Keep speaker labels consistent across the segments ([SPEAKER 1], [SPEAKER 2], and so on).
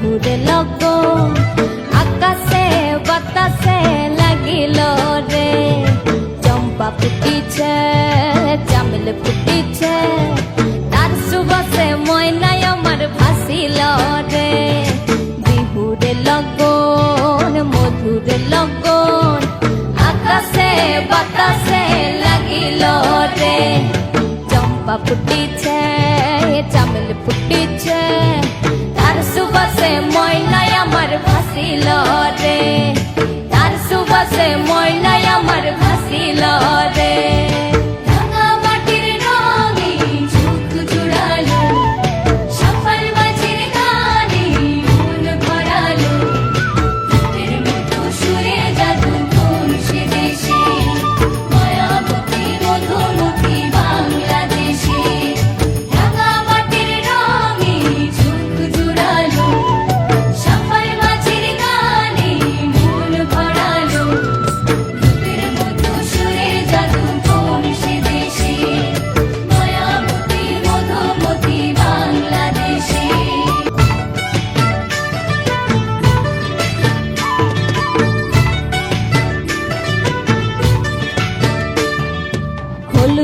[SPEAKER 1] বিহুরে লগন আকাশে বাতাসে লাগিল রে চম্পা ফুটিছে চামেল ফুটিছে তার সুবাসে ময়নায় আমার ভাসিল রে বিহুরে লগন মধুরে লগন আকাশে বাতাসে লাগিল রে চম্পা ফুটিছে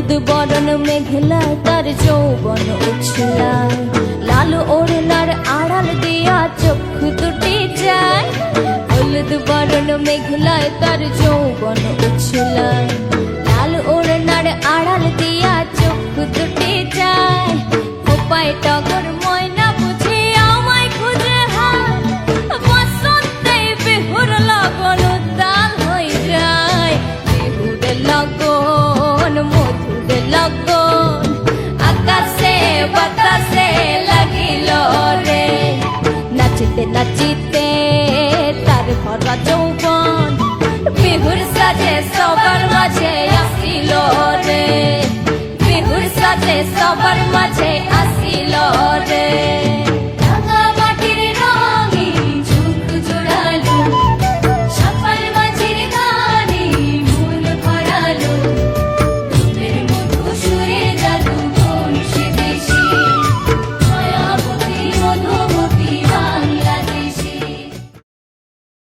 [SPEAKER 1] হলুদ বরণ মেঘলা, তার যৌবন উছলায় লাল ওড়নার আড়াল দিয়া চক্ষু দুটি যায় হলুদ বরণ মেঘলায় তার যৌবন উছলায় লাল ওড়নার আড়াল দিয়া চক্ষু দুটি যায় খোপায় টগর ময়না বুঝি আমায় খুঁজে হায়। বসন্তে বিহুর লগন উত্তাল হয়ে যায়। বিহুর লগন সবার মাঝে